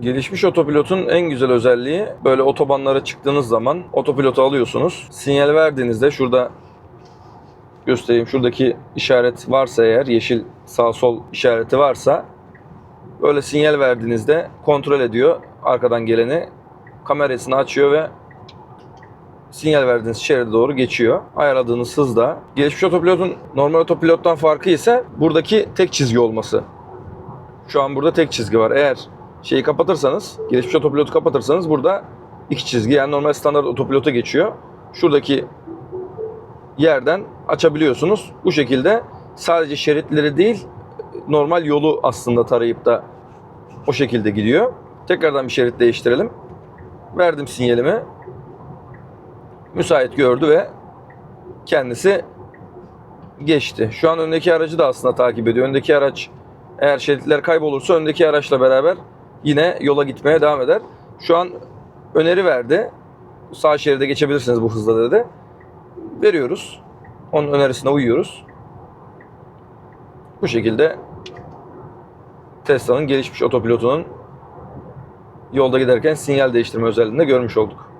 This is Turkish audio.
Gelişmiş otopilotun en güzel özelliği böyle otobanlara çıktığınız zaman otopilotu alıyorsunuz. Sinyal verdiğinizde şurada göstereyim. Şuradaki işaret varsa eğer yeşil sağ sol işareti varsa böyle sinyal verdiğinizde kontrol ediyor arkadan geleni. Kamerasını açıyor ve sinyal verdiğiniz şeride doğru geçiyor. Ayarladığınız hızda. Gelişmiş otopilotun normal otopilottan farkı ise buradaki tek çizgi olması. Şu an burada tek çizgi var. Eğer şeyi kapatırsanız, gelişmiş otopilotu kapatırsanız burada iki çizgi yani normal standart otopilota geçiyor. Şuradaki yerden açabiliyorsunuz. Bu şekilde sadece şeritleri değil normal yolu aslında tarayıp da o şekilde gidiyor. Tekrardan bir şerit değiştirelim. Verdim sinyalimi. Müsait gördü ve kendisi geçti. Şu an öndeki aracı da aslında takip ediyor. Öndeki araç eğer şeritler kaybolursa öndeki araçla beraber yine yola gitmeye devam eder. Şu an öneri verdi. Sağ şeride geçebilirsiniz bu hızla dedi. Veriyoruz. Onun önerisine uyuyoruz. Bu şekilde Tesla'nın gelişmiş otopilotunun yolda giderken sinyal değiştirme özelliğini de görmüş olduk.